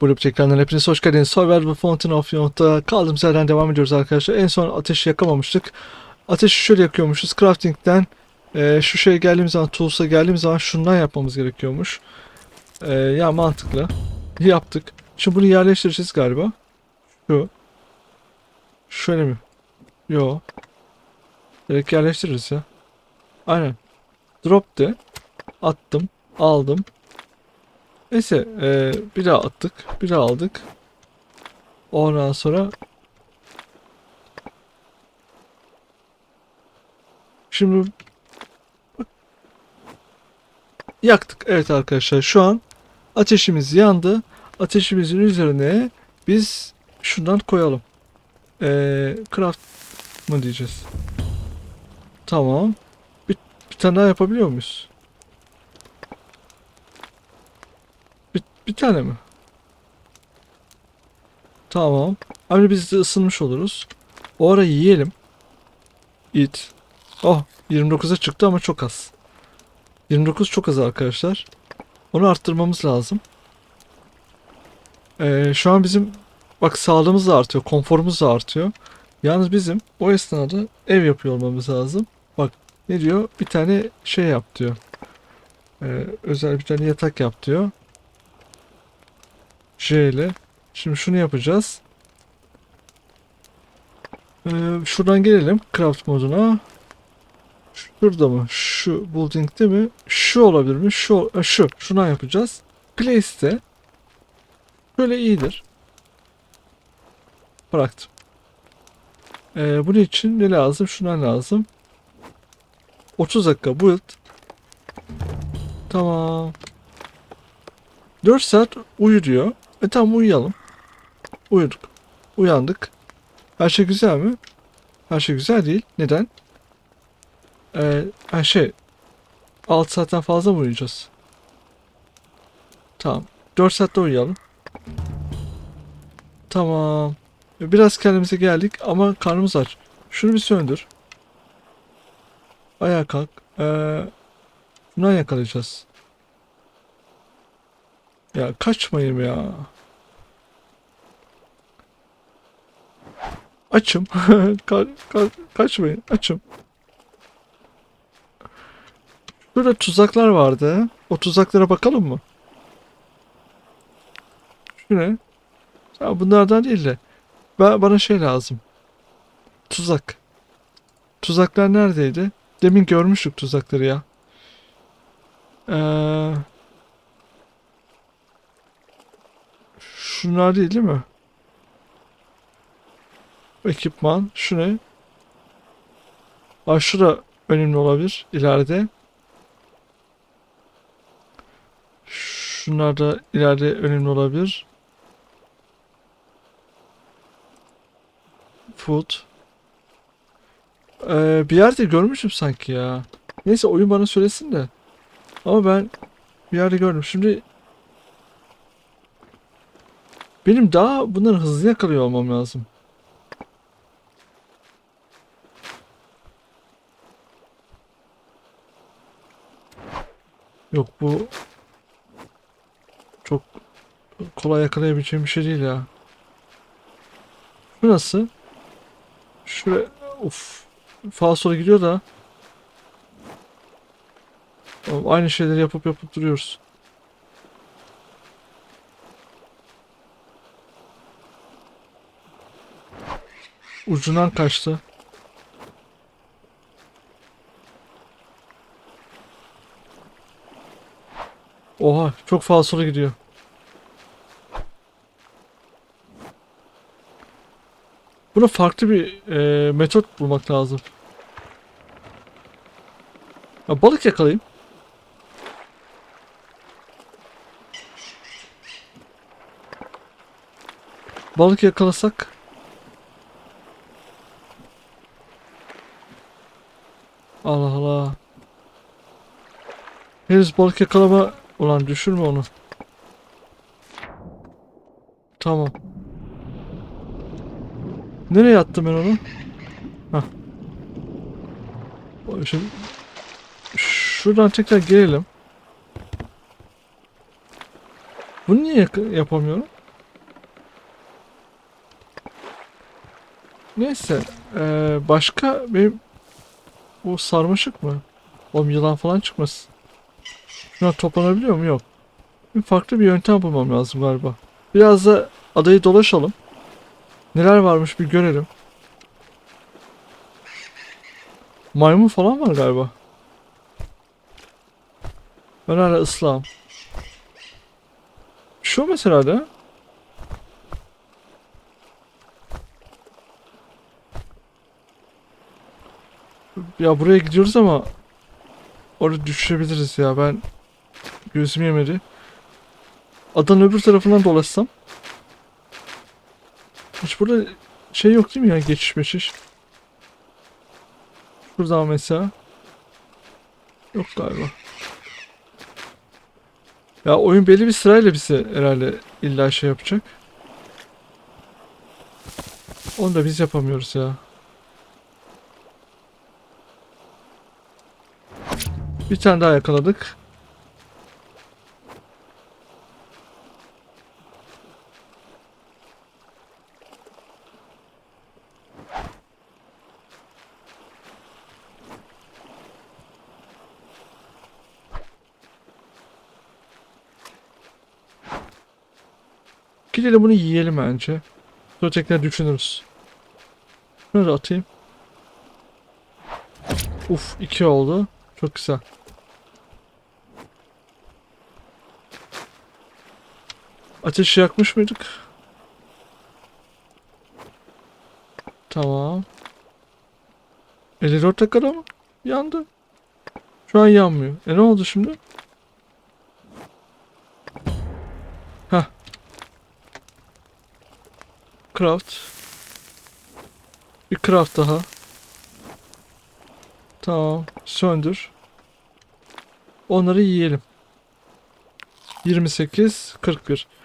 Grup ekranlarına hepiniz hoş geldiniz. Survivor Fountain of Youth'ta kaldığımız yerden devam ediyoruz arkadaşlar. En son ateşi yakamamıştık. Ateşi şöyle yakıyormuşuz. Crafting'den e, şu şeye geldiğimiz zaman, Tools'a geldiğimiz zaman şundan yapmamız gerekiyormuş. E, ya mantıklı. Yaptık. Şimdi bunu yerleştireceğiz galiba. Şu. Şöyle mi? Yo. Direkt yerleştiririz ya. Aynen. Drop de. Attım. Aldım. Neyse eee, bir attık. Bir aldık. Ondan sonra Şimdi yaktık. Evet arkadaşlar şu an ateşimiz yandı. Ateşimizin üzerine biz şundan koyalım. Eee craft mı diyeceğiz? Tamam. Bir, bir tane daha yapabiliyor muyuz? Bir, tane mi? Tamam. Hani biz de ısınmış oluruz. O ara yiyelim. Eat. Oh 29'a çıktı ama çok az. 29 çok az arkadaşlar. Onu arttırmamız lazım. Ee, şu an bizim bak sağlığımız da artıyor. Konforumuz da artıyor. Yalnız bizim o esnada ev yapıyor olmamız lazım. Bak ne diyor? Bir tane şey yap diyor. Ee, özel bir tane yatak yap diyor. J ile. Şimdi şunu yapacağız. Ee, şuradan gelelim craft moduna. Şurada mı? Şu building'de mi? Şu olabilir mi? Şu, e, şu. Şuna yapacağız. Place'te böyle iyidir. Bıraktım. Ee, bunun için ne lazım? Şundan lazım. 30 dakika build. Tamam. 4 saat uyu diyor. E tamam uyuyalım. Uyuduk. Uyandık. Her şey güzel mi? Her şey güzel değil. Neden? Ee, ha şey 6 saatten fazla mı uyuyacağız? Tamam. 4 saatte uyuyalım. Tamam. Biraz kendimize geldik ama karnımız aç. Şunu bir söndür. Ayağa kalk. Ee, şundan yakalayacağız. Ya kaçmayayım ya. Açım. Ka- ka- kaçmayın. Açım. Burada tuzaklar vardı. O tuzaklara bakalım mı? Şu ne? Ya bunlardan değil de. Ben, bana şey lazım. Tuzak. Tuzaklar neredeydi? Demin görmüştük tuzakları ya. Ee, şunlar değil değil mi? Ekipman. Şu ne? Aa, şu da önemli olabilir ileride. Şunlar da ileride önemli olabilir. Food. Ee, bir yerde görmüştüm sanki ya. Neyse oyun bana söylesin de. Ama ben bir yerde gördüm. Şimdi benim daha bunları hızlı yakalıyor olmam lazım. Yok bu çok kolay yakalayabileceğim bir şey değil ya. Bu nasıl? Şuraya of sağa sola gidiyor da aynı şeyleri yapıp yapıp duruyoruz. Ucundan kaçtı. Oha çok fazla sola gidiyor. Buna farklı bir e, metot bulmak lazım. Ya balık yakalayayım. Balık yakalasak. henüz balık yakalama... Ulan düşürme onu. Tamam. Nereye attım ben onu? Hah. Şimdi... Şuradan tekrar gelelim. Bunu niye yapamıyorum? Neyse. Ee, başka bir... Bu sarmaşık mı? Oğlum yılan falan çıkmasın. Şuna toplanabiliyor mu? Yok. Bir farklı bir yöntem bulmam lazım galiba. Biraz da adayı dolaşalım. Neler varmış bir görelim. Maymun falan var galiba. Ben hala ıslahım. Şu mesela de. Ya buraya gidiyoruz ama orada düşebiliriz ya ben gözüm yemedi. Adanın öbür tarafından dolaşsam. Hiç burada şey yok değil mi ya geçiş meşiş? Şuradan mesela. Yok galiba. Ya oyun belli bir sırayla bize herhalde illa şey yapacak. Onu da biz yapamıyoruz ya. Bir tane daha yakaladık. Gidelim bunu yiyelim bence. Sonra tekrar düşünürüz. Şunu da atayım. Uf iki oldu. Çok güzel. Ateşi yakmış mıydık? Tamam. 54 dakikada mı? Yandı. Şu an yanmıyor. E ne oldu şimdi? Heh. Craft. Bir craft daha. Tamam. Söndür. Onları yiyelim. 28, 41.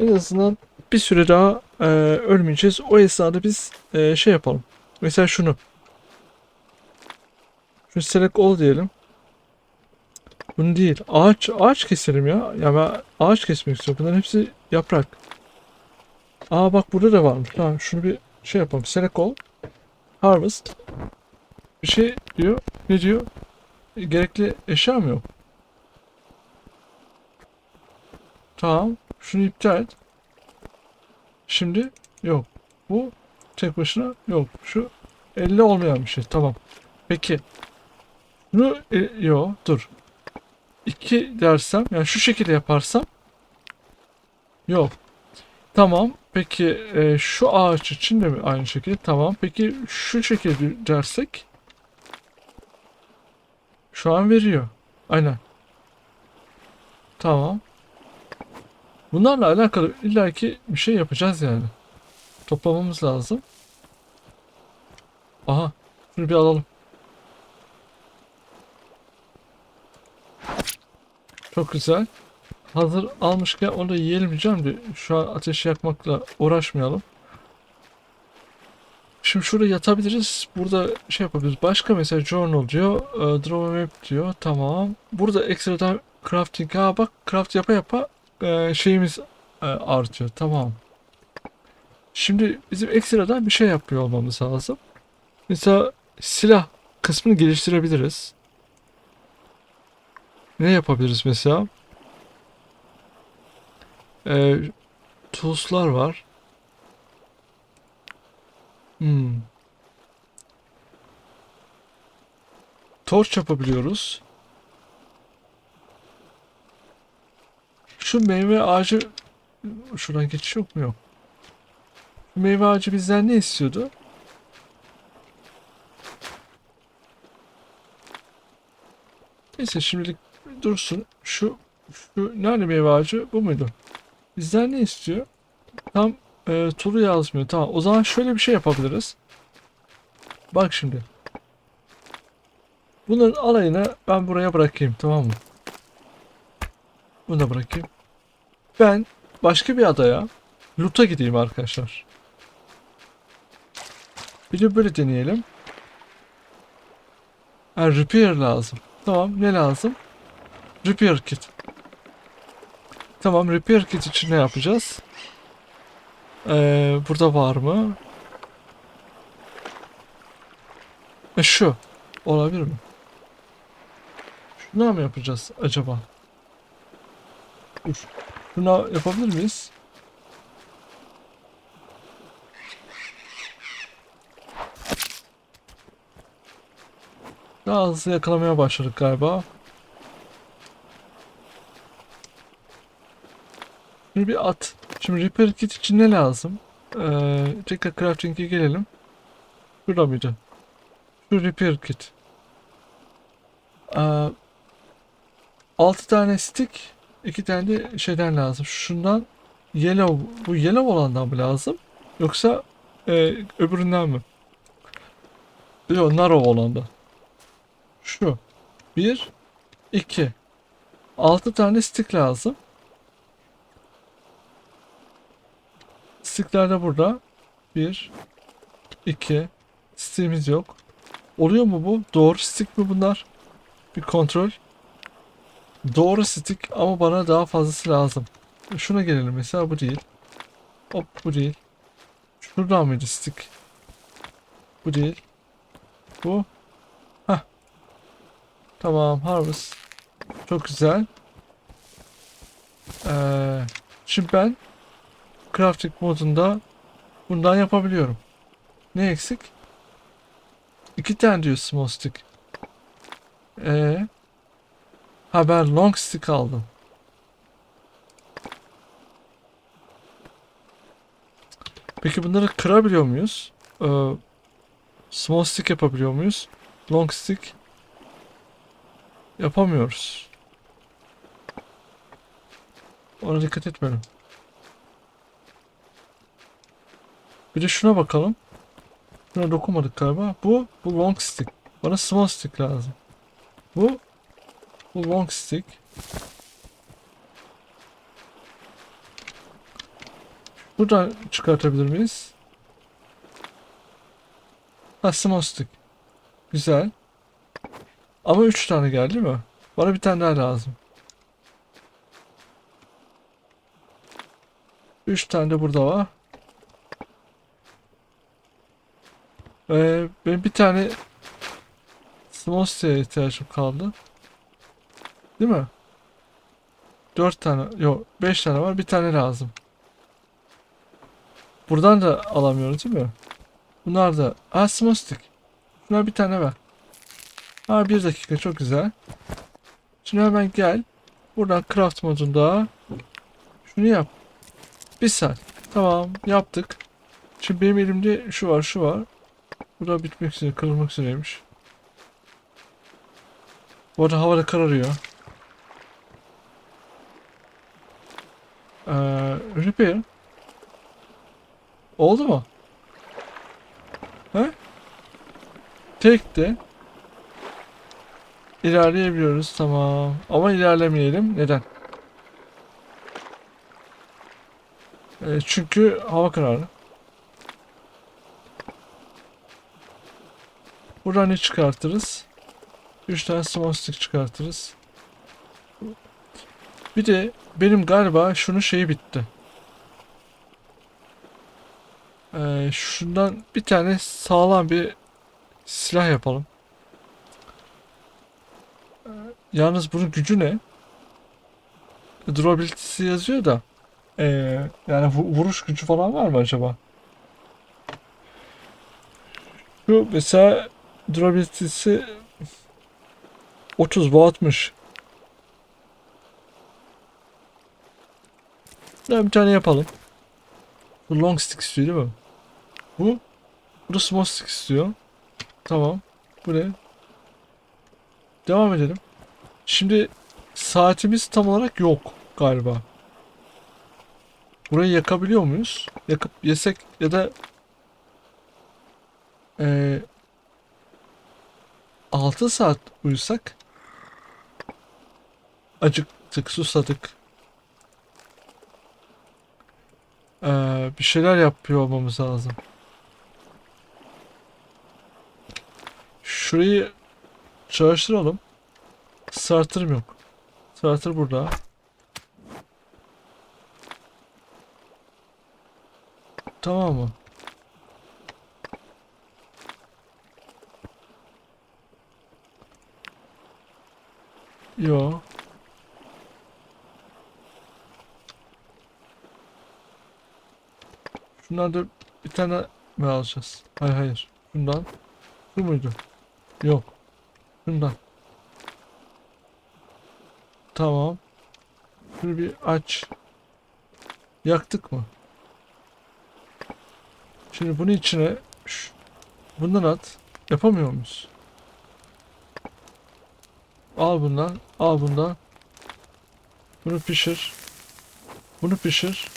En azından bir süre daha e, ölmeyeceğiz. O esnada biz e, şey yapalım. Mesela şunu. Şu select all diyelim. Bunu değil. Ağaç ağaç keselim ya. Ya ben ağaç kesmek istiyorum. Bunların hepsi yaprak. Aa bak burada da varmış. Tamam şunu bir şey yapalım. Select all. Harvest. Bir şey diyor. Ne diyor? Gerekli eşya mı yok? Tamam. Şunu iptal et. Şimdi yok. Bu tek başına yok. Şu elle olmayan bir şey. Tamam. Peki. Bunu e, yok. Dur. 2 dersem yani şu şekilde yaparsam yok. Tamam. Peki e, şu ağaç için de mi aynı şekilde? Tamam. Peki şu şekilde dersek şu an veriyor. Aynen. Tamam. Bunlarla alakalı illaki bir şey yapacağız yani. Toplamamız lazım. Aha. Şunu bir alalım. Çok güzel. Hazır almışken onu da yiyelim diyeceğim de şu an ateş yakmakla uğraşmayalım. Şimdi şurada yatabiliriz. Burada şey yapabiliriz. Başka mesela journal diyor. e, draw map diyor. Tamam. Burada ekstradan crafting. Ha bak craft yapa yapa e, şeyimiz e, artıyor. Tamam. Şimdi bizim ekstradan bir şey yapıyor olmamız lazım. Mesela silah kısmını geliştirebiliriz. Ne yapabiliriz mesela? Ee, tools'lar var. Hmm. Torch yapabiliyoruz. Şu meyve ağacı şuradan geçiş yok mu? Yok. Şu meyve ağacı bizden ne istiyordu? Neyse şimdilik dursun. Şu, şu nerede meyve ağacı? Bu muydu? Bizden ne istiyor? Tam e, turu yazmıyor. Tamam. O zaman şöyle bir şey yapabiliriz. Bak şimdi. Bunların alayını ben buraya bırakayım. Tamam mı? Bunu da bırakayım. Ben başka bir adaya loot'a gideyim arkadaşlar. Bir de böyle deneyelim. Ha, repair lazım. Tamam ne lazım? Repair kit. Tamam repair kit için ne yapacağız? Ee, burada var mı? E şu. Olabilir mi? Şuna mı yapacağız acaba? Dur. Şuna yapabilir miyiz? Daha hızlı yakalamaya başladık galiba. Şimdi bir at. Şimdi repair kit için ne lazım? Ee, tekrar crafting'e gelelim. Şurada mıydı? Şu repair kit. Ee, 6 tane stick, 2 tane de şeyden lazım. Şundan yellow, bu yellow olandan mı lazım? Yoksa e, öbüründen mi? Yok, narrow olandan. Şu. 1 2 6 tane stick lazım. Stickler de burada. 1 2 Stick'imiz yok. Oluyor mu bu? Doğru stick mi bunlar? Bir kontrol. Doğru stick ama bana daha fazlası lazım. Şuna gelelim mesela bu değil. Hop bu değil. Şuradan mıydı stick? Bu değil. Bu. Hah. Tamam harvest. Çok güzel. Ee, şimdi ben crafting modunda bundan yapabiliyorum. Ne eksik? İki tane diyor small stick. Ee, ha ben long stick aldım. Peki bunları kırabiliyor muyuz? Ee, small stick yapabiliyor muyuz? Long stick yapamıyoruz. Ona dikkat etmedim. Bir de şuna bakalım. Buna dokunmadık galiba. Bu, bu long stick. Bana small stick lazım. Bu, bu long stick. Buradan çıkartabilir miyiz? Ha small stick. Güzel. Ama 3 tane geldi mi? Bana bir tane daha lazım. 3 tane de burada var. Ee, benim bir tane small stick'e ihtiyacım kaldı. Değil mi? 4 tane, yok 5 tane var. Bir tane lazım. Buradan da alamıyoruz değil mi? Bunlar da. Aa small stick. Şuna bir tane ver. Ha bir dakika çok güzel. Şimdi hemen gel. Buradan craft modunda şunu yap. Bir saat. Tamam yaptık. Şimdi benim elimde şu var şu var. Bu da bitmek üzere kırılmak üzereymiş. Bu arada hava da kararıyor. Ee, repair. Oldu mu? He? Tek de İlerleyebiliyoruz tamam. Ama ilerlemeyelim. Neden? Ee, çünkü hava kararı. Buradan ne çıkartırız? 3 tane small stick çıkartırız. Bir de benim galiba şunun şeyi bitti. Ee, şundan bir tane sağlam bir silah yapalım. Ee, yalnız bunun gücü ne? Durability'si yazıyor da. Ee, yani vuruş gücü falan var mı acaba? Şu mesela durability'si 30 bu 60. Daha bir tane yapalım. Bu long stick istiyor değil mi? Bu. Bu da small stick istiyor. Tamam. Bu ne? Devam edelim. Şimdi saatimiz tam olarak yok galiba. Burayı yakabiliyor muyuz? Yakıp yesek ya da e, 6 saat uyusak acıktık, susadık, Ee, bir şeyler yapıyor olmamız lazım. Şurayı çalıştıralım. Starter'ım yok. Starter burada. Tamam mı? Yok. Şundan da bir tane mi alacağız? Hayır hayır. Şundan. Bu muydu? Yok. Şundan. Tamam. Şunu bir aç. Yaktık mı? Şimdi bunun içine şu- bundan at. Yapamıyor muyuz? Al bundan. Al bundan. Bunu pişir. Bunu pişir.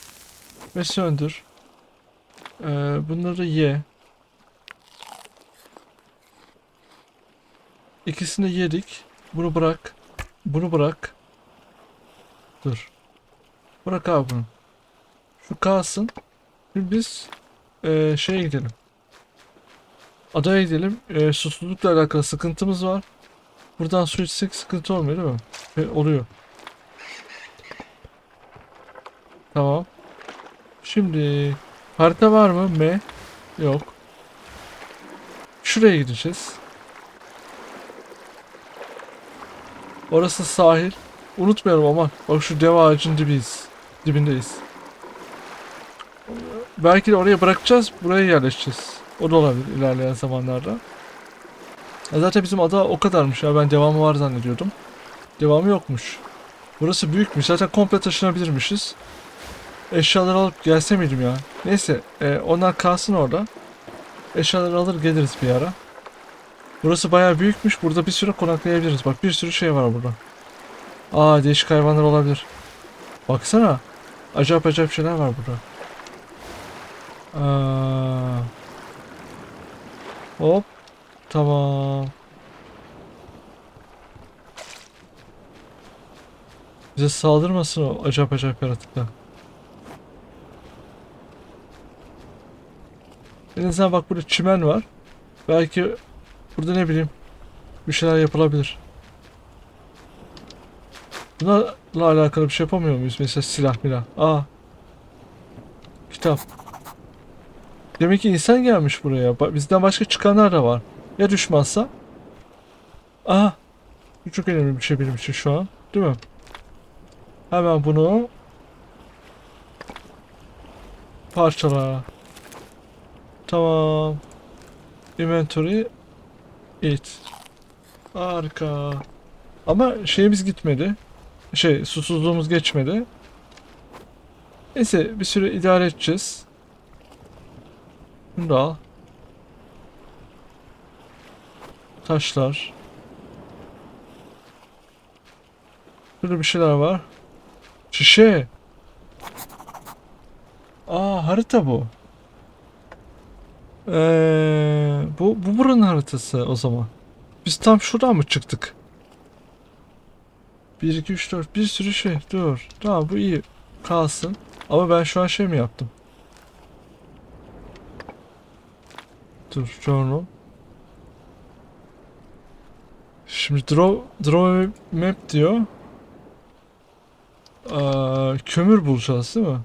Ve söndür. Ee, bunları ye. İkisini yedik. Bunu bırak. Bunu bırak. Dur. Bırak abi bunu. Şu kalsın. Şimdi biz eee şeye gidelim. Adaya gidelim. Eee susuzlukla alakalı sıkıntımız var. Buradan su içsek sıkıntı olmuyor değil mi? E, oluyor. Tamam. Şimdi harita var mı? M. Yok. Şuraya gideceğiz. Orası sahil. Unutmayalım ama bak şu dev ağacın dibiyiz. Dibindeyiz. Belki de oraya bırakacağız, buraya yerleşeceğiz. O da olabilir ilerleyen zamanlarda. Ya zaten bizim ada o kadarmış ya ben devamı var zannediyordum. Devamı yokmuş. Burası büyükmüş zaten komple taşınabilirmişiz. Eşyaları alıp gelse miydim ya? Neyse e, onlar kalsın orada. Eşyaları alır geliriz bir ara. Burası bayağı büyükmüş. Burada bir süre konaklayabiliriz. Bak bir sürü şey var burada. Aa değişik hayvanlar olabilir. Baksana. Acayip acayip şeyler var burada. Aa. Hop. Tamam. Bize saldırmasın o acayip acayip yaratıklar. En azından bak burada çimen var. Belki burada ne bileyim bir şeyler yapılabilir. Bunlarla alakalı bir şey yapamıyor muyuz? Mesela silah milah. Aa. Kitap. Demek ki insan gelmiş buraya. Bizden başka çıkanlar da var. Ya düşmezsa? Aha. Bu çok önemli bir şey benim için şu an. Değil mi? Hemen bunu parçala. Tamam. Inventory it. Harika. Ama şeyimiz gitmedi. Şey susuzluğumuz geçmedi. Neyse bir süre idare edeceğiz. Bunu da al. Taşlar. Burada bir şeyler var. Şişe. Aa harita bu. Ee, bu bu buranın haritası o zaman. Biz tam şuradan mı çıktık? 1 2 3 4 bir sürü şey. Dur. Tamam bu iyi. Kalsın. Ama ben şu an şey mi yaptım? Dur journal. Şimdi draw, draw map diyor. Aa, kömür bulacağız değil mi?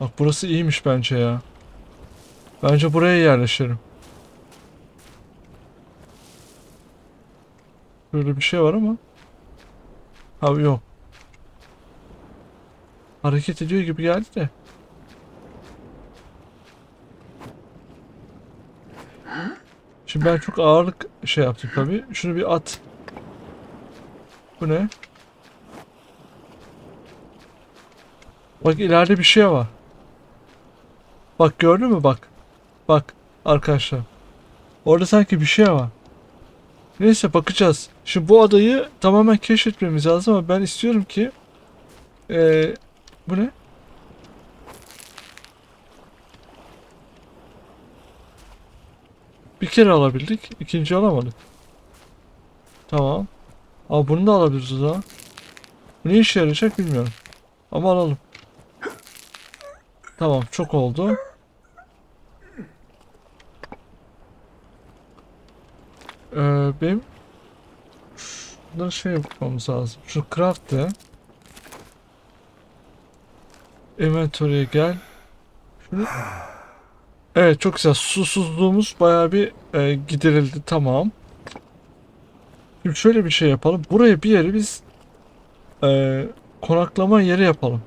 Bak burası iyiymiş bence ya. Bence buraya yerleşelim. Böyle bir şey var ama. Ha yok. Hareket ediyor gibi geldi de. Şimdi ben çok ağırlık şey yaptım tabii. Şunu bir at. Bu ne? Bak ileride bir şey var. Bak gördün mü bak. Bak arkadaşlar. Orada sanki bir şey var. Neyse bakacağız. Şimdi bu adayı tamamen keşfetmemiz lazım ama ben istiyorum ki eee bu ne? Bir kere alabildik. ikinci alamadık. Tamam. Ama bunu da alabiliriz zaman. Bu ne işe yarayacak bilmiyorum. Ama alalım. Tamam çok oldu. Ee, benim şundan şey yapmamız lazım. Şu craft de. Inventory'e gel. Şunu... Evet çok güzel. Susuzluğumuz bayağı bir e, giderildi. Tamam. Şimdi şöyle bir şey yapalım. Buraya bir yeri biz eee, konaklama yeri yapalım.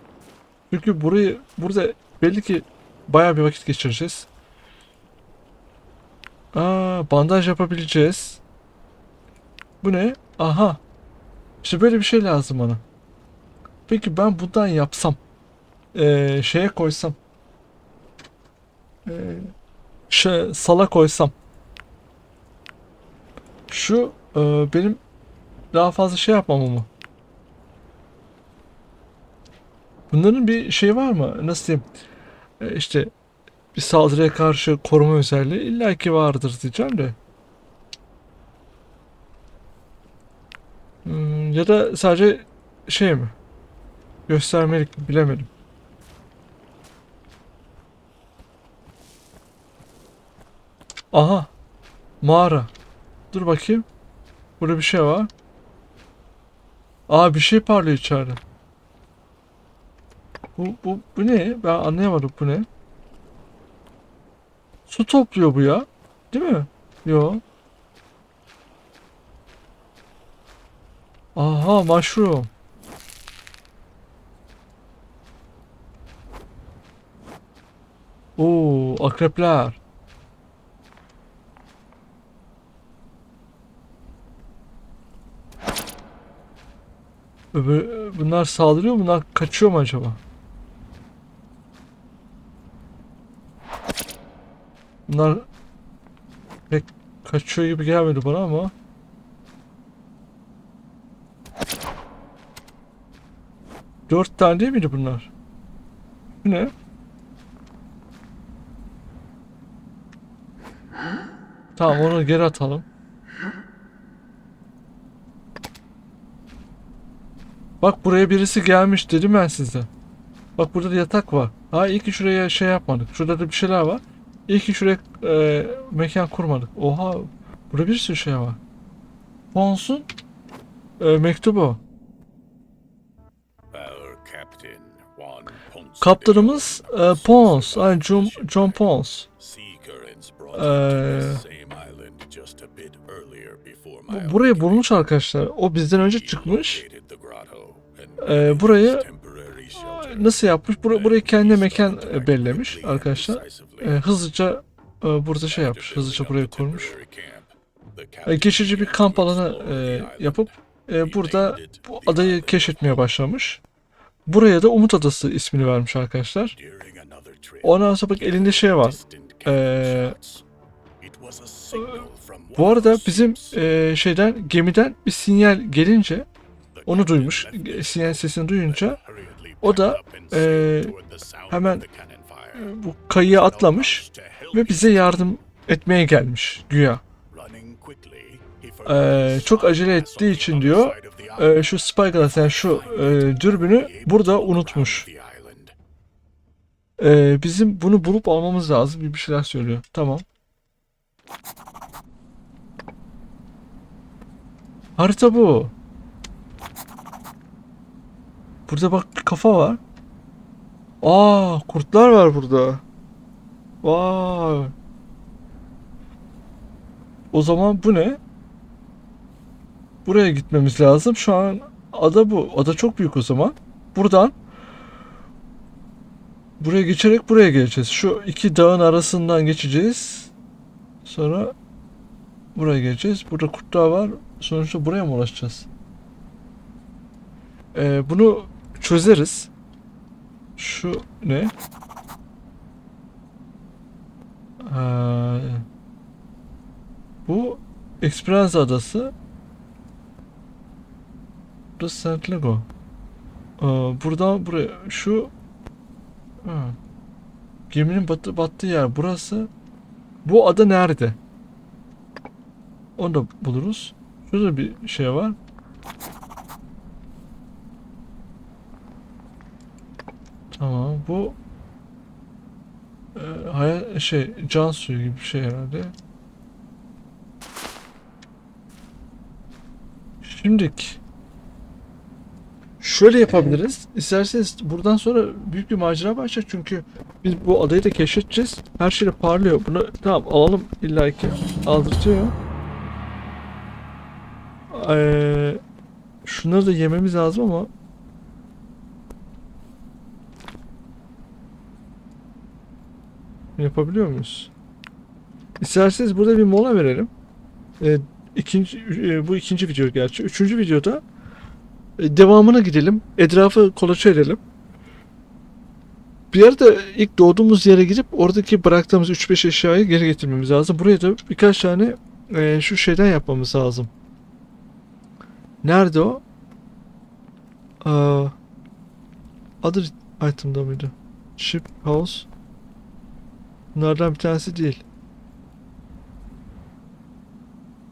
Çünkü burayı burada belli ki bayağı bir vakit geçireceğiz. Aa, bandaj yapabileceğiz. Bu ne? Aha. İşte böyle bir şey lazım bana. Peki ben bundan yapsam. Eee, şeye koysam. Eee şey, sala koysam. Şu e, benim daha fazla şey yapmamı mı? Bunların bir şey var mı? Nasıl diyeyim? E, işte bir saldırıya karşı koruma özelliği illaki vardır diyeceğim de. Hmm, ya da sadece şey mi? Göstermelik mi? Bilemedim. Aha. Mağara. Dur bakayım. Burada bir şey var. Aa bir şey parlıyor içeride. Bu, bu, bu ne? Ben anlayamadım bu ne? Su topluyor bu ya. Değil mi? Yo. Aha mushroom. Oo akrepler. Öbür, bunlar saldırıyor mu? Bunlar kaçıyor mu acaba? Bunlar pek kaçıyor gibi gelmedi bana ama. Dört tane değil miydi bunlar? Bu ne? Tamam onu geri atalım. Bak buraya birisi gelmiş dedim ben size. Bak burada da yatak var. Ha iyi ki şuraya şey yapmadık. Şurada da bir şeyler var. İyi ki şuraya e, mekan kurmadık. Oha burada bir sürü şey var. Pons'un e, mektubu. Kaptanımız e, Pons. Ay John, John Pons. Sea currents brought Eee, him to this same island just a bit earlier before my Bu- Buraya awakening. bulmuş arkadaşlar. O bizden önce çıkmış. made burayı nasıl yapmış? Bur burayı kendine He mekan e, and arkadaşlar. decisively. E, hızlıca e, burada şey yapmış. Hızlıca the kurmuş. E, captain geçici bir kamp alanı e, yapıp e, burada bu adayı keşfetmeye başlamış. Buraya da Umut Adası ismini vermiş arkadaşlar. Ondan sonra bak elinde şey var. from Bu arada bizim e, şeyden gemiden bir sinyal gelince onu duymuş. E, Sinyal sesini duyunca o da, sound hemen, e, bu kayıya atlamış ve bize yardım etmeye gelmiş güya. Forgot çok acele ettiği için diyor e, şu spyglass yani şu e, dürbünü burada unutmuş. E, bizim bunu bulup almamız lazım gibi bir şeyler söylüyor. Tamam. Harita bu. Burada bak bir kafa var. Aa, kurtlar var burada. Vay. O zaman bu ne? Buraya gitmemiz lazım. Şu an ada bu. Ada çok büyük o zaman. Buradan buraya geçerek buraya geleceğiz. Şu iki dağın arasından geçeceğiz. Sonra buraya geleceğiz. Burada kurtlar var. Sonuçta buraya mı ulaşacağız? Ee, bunu çözeriz. Şu ne? Ee, bu Esperanza Adası. Burası Saint Lago. Ee, buradan buraya şu ha. geminin batı, battığı yer burası. Bu ada nerede? Onu da buluruz. Şurada bir şey var. Tamam bu e, hayal şey can suyu gibi bir şey herhalde. Şimdik şöyle yapabiliriz. İsterseniz buradan sonra büyük bir macera başlar çünkü biz bu adayı da keşfedeceğiz. Her şey de parlıyor. Bunu tamam alalım illa ki aldırtıyor. Ee, şunları da yememiz lazım ama yapabiliyor muyuz? İsterseniz burada bir mola verelim. Ee, ikinci, e, bu ikinci video gerçi. Üçüncü videoda devamına gidelim. Etrafı kolaçı edelim. Bir yerde ilk doğduğumuz yere gidip oradaki bıraktığımız 3-5 eşyayı geri getirmemiz lazım. Buraya da birkaç tane e, şu şeyden yapmamız lazım. Nerede o? Aa, other item'da mıydı? Ship house. Bunlardan bir tanesi değil.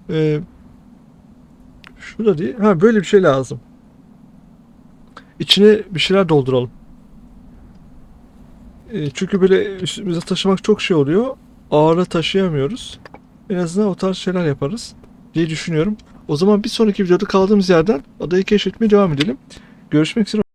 Ee, şurada değil. Ha böyle bir şey lazım. İçine bir şeyler dolduralım. Ee, çünkü böyle üstümüze taşımak çok şey oluyor. Ağırlığı taşıyamıyoruz. En azından o tarz şeyler yaparız diye düşünüyorum. O zaman bir sonraki videoda kaldığımız yerden adayı keşfetmeye devam edelim. Görüşmek üzere.